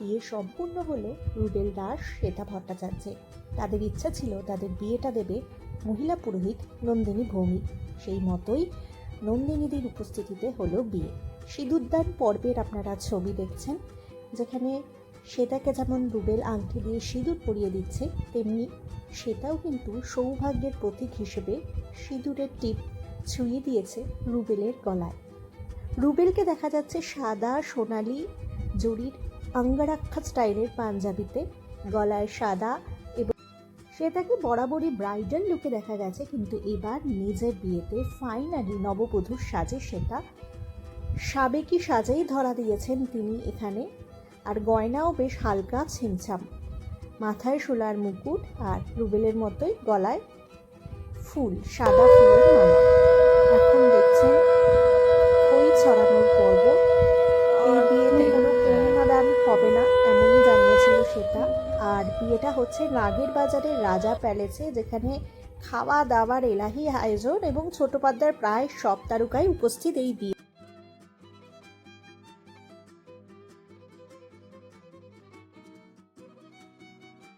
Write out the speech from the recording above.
বিয়ে সম্পূর্ণ হলো রুবেল দাস, শ্বেতা ভট্টাচার্যের তাদের ইচ্ছা ছিল তাদের বিয়েটা দেবে মহিলা পুরোহিত নন্দিনী ভৌমিক। সেই মতোই নন্দিনীদের উপস্থিতিতে হলো বিয়ে। সিঁদুরদান পর্বের আপনারা ছবি দেখছেন, যেখানে শ্বেতাকে যেমন রুবেল আংটি দিয়ে সিঁদুর পরিয়ে দিচ্ছে, তেমনি সেটাও কিন্তু সৌভাগ্যের প্রতীক হিসেবে সিঁদুরের টিপ ছুঁয়ে দিয়েছে রুবেলের গলায়। রুবেলকে দেখা যাচ্ছে সাদা, সোনালি, জরির অঙ্গারাক্ষা স্টাইলের পাঞ্জাবিতে, গলায় সাদা এবং শ্বেতাকে বরাবরই ব্রাইডাল লুকে দেখা গেছে, কিন্তু এবার নিজের বিয়েতে ফাইনালি নববধূর সাজে শ্বেতা সাবেকি সাজেই ধরা দিয়েছেন তিনি এখানে। আর গয়নাও বেশ হালকা ছিমছাম। মাথায় শোলার মুকুট আর রুবেলের মতোই গলায় ফুল, সাদা ফুলের মালা। আর বিয়েটা হচ্ছে নাগের বাজারের রাজা প্যালেসে, যেখানে খাওয়া দাওয়ার এলাহি আয়োজন এবং ছোট পাদ্দার প্রায় সব তারকাই উপস্থিত এই বিয়ে